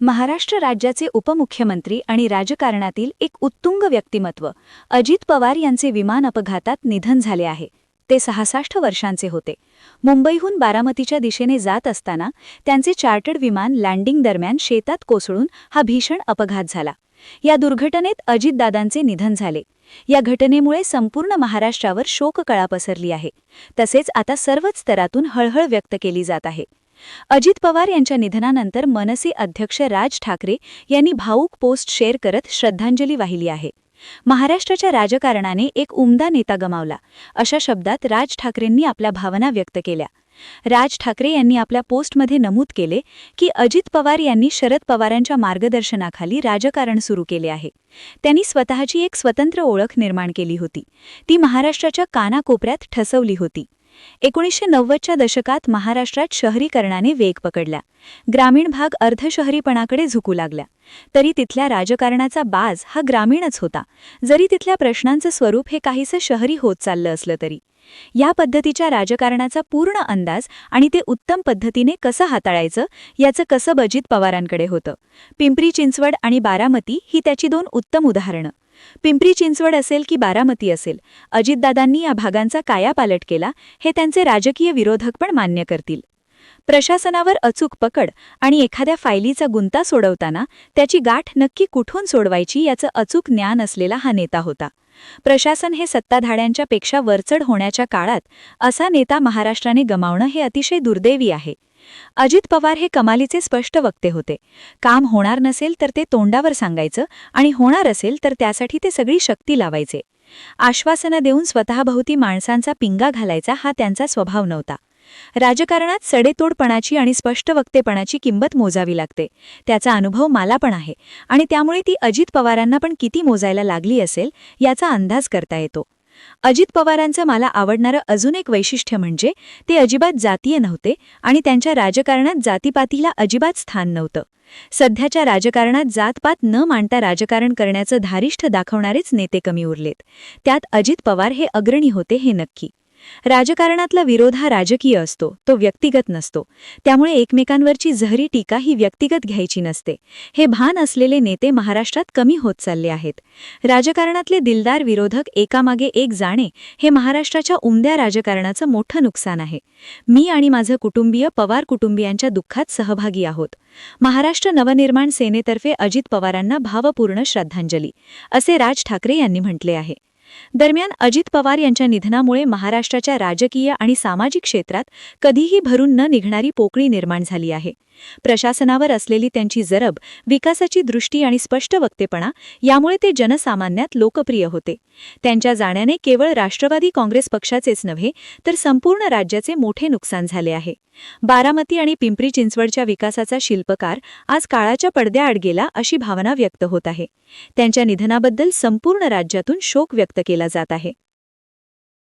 महाराष्ट्र राज्याचे उपमुख्यमंत्री आणि राजकारणातील एक उत्तुंग व्यक्तिमत्व अजित पवार यांचे विमान अपघातात निधन झाले आहे. ते सहासष्ट वर्षांचे होते. मुंबईहून बारामतीच्या दिशेने जात असताना त्यांचे चार्टर्ड विमान लँडिंग दरम्यान शेतात कोसळून हा भीषण अपघात झाला. या दुर्घटनेत अजितदादांचे निधन झाले. या घटनेमुळे संपूर्ण महाराष्ट्रावर शोककळा पसरली आहे. तसेच आता सर्वच स्तरातून हळहळ व्यक्त केली जात आहे. अजित पवार यांच्या निधनानंतर मनसे अध्यक्ष राज ठाकरे यांनी भाऊक पोस्ट शेअर करत श्रद्धांजली वाहिली आहे. महाराष्ट्राच्या राजकारणाने एक उमदा नेता गमावला अशा शब्दात राज ठाकरेंनी आपल्या भावना व्यक्त केल्या. राज ठाकरे यांनी आपल्या पोस्टमध्ये नमूद केले की अजित पवार यांनी शरद पवारांच्या मार्गदर्शनाखाली राजकारण सुरू केले आहे. त्यांनी स्वतःची एक स्वतंत्र ओळख निर्माण केली होती. ती महाराष्ट्राच्या कानाकोपऱ्यात ठसवली होती. एकोणीसशे नव्वदच्या दशकात महाराष्ट्रात शहरीकरणाने वेग पकडला. ग्रामीण भाग अर्धशहरीपणाकडे झुकू लागला. तरी तिथल्या राजकारणाचा बाज हा ग्रामीणच होता. जरी तिथल्या प्रश्नांचं स्वरूप हे काहीसं शहरी होत चाललं असलं तरी. या पद्धतीच्या राजकारणाचा पूर्ण अंदाज आणि ते उत्तम पद्धतीने कसं हाताळायचं याचं कसं अजित पवारांकडे होतं? पिंपरी चिंचवड आणि बारामती ही त्याची दोन उत्तम उदाहरणं. पिंपरी चिंचवड असेल की बारामती असेल अजितदादांनी या भागांचा कायापालट केला हे त्यांचे राजकीय विरोधक पण मान्य करतील. प्रशासनावर अचूक पकड आणि एखाद्या फायलीचा गुंता सोडवताना त्याची गाठ नक्की कुठून सोडवायची याचं अचूक ज्ञान असलेला हा नेता होता. प्रशासन हे सत्ताधाड्यांच्या पेक्षा वरचढ होण्याच्या काळात असा नेता महाराष्ट्राने गमावणं हे अतिशय दुर्दैवी आहे. अजित पवार हे कमालीचे स्पष्ट वक्ते होते. काम होणार नसेल तर ते तोंडावर सांगायचं आणि होणार असेल तर त्यासाठी ते सगळी शक्ती लावायचे. आश्वासनं देऊन स्वतःभोवती माणसांचा पिंगा घालायचा हा त्यांचा स्वभाव नव्हता. राजकारणात सडेतोडपणाची आणि स्पष्ट वक्तेपणाची किंमत मोजावी लागते. त्याचा अनुभव मला पण आहे. आणि त्यामुळे ती अजित पवारांना पण किती मोजायला लागली असेल याचा अंदाज करता येतो. अजित पवारांचं मला आवडणारं अजून एक वैशिष्ट्य म्हणजे ते अजिबात जातीय नव्हते आणि त्यांच्या राजकारणात जातीपातीला अजिबात स्थान नव्हतं. सध्याच्या राजकारणात जातपात न मांडता राजकारण करण्याचं धारिष्ठ दाखवणारेच नेते कमी उरलेत. त्यात अजित पवार हे अग्रणी होते हे नक्की. राजकारणातला विरोध हा राजकीय असतो तो व्यक्तिगत नसतो. त्यामुळे एकमेकांवरची जहरी टीका ही व्यक्तिगत घ्यायची नसते. हे भान असलेले नेते महाराष्ट्रात कमी होत चालले आहेत. राजकारणातले दिलदार विरोधक एकामागे एक जाणे हे महाराष्ट्राच्या उमद्या राजकारणाचं मोठं नुकसान आहे. मी आणि माझं कुटुंबीय पवार कुटुंबियांच्या दुःखात सहभागी आहोत. महाराष्ट्र नवनिर्माण सेनेतर्फे अजित पवारांना भावपूर्ण श्रद्धांजली असे राज ठाकरे यांनी म्हटले आहे. दरम्यान अजित पवार यांच्या निधनामुळे महाराष्ट्राच्या राजकीय आणि सामाजिक क्षेत्रात कधीही भरून न निघणारी पोकळी निर्माण झाली आहे. प्रशासनावर असलेली त्यांची जरब विकासाची दृष्टी आणि स्पष्ट वक्तेपणा यामुळे ते जनसामान्यात लोकप्रिय होते. त्यांच्या जाण्याने केवळ राष्ट्रवादी काँग्रेस पक्षाचेच नव्हे तर संपूर्ण राज्याचे मोठे नुकसान झाले आहे. बारामती आणि पिंपरी चिंचवडच्या विकासाचा शिल्पकार आज काळाच्या पडद्याआड गेला अशी भावना व्यक्त होत आहे. त्यांच्या निधनाबद्दल संपूर्ण राज्यातून शोक व्यक्त केला जात आहे.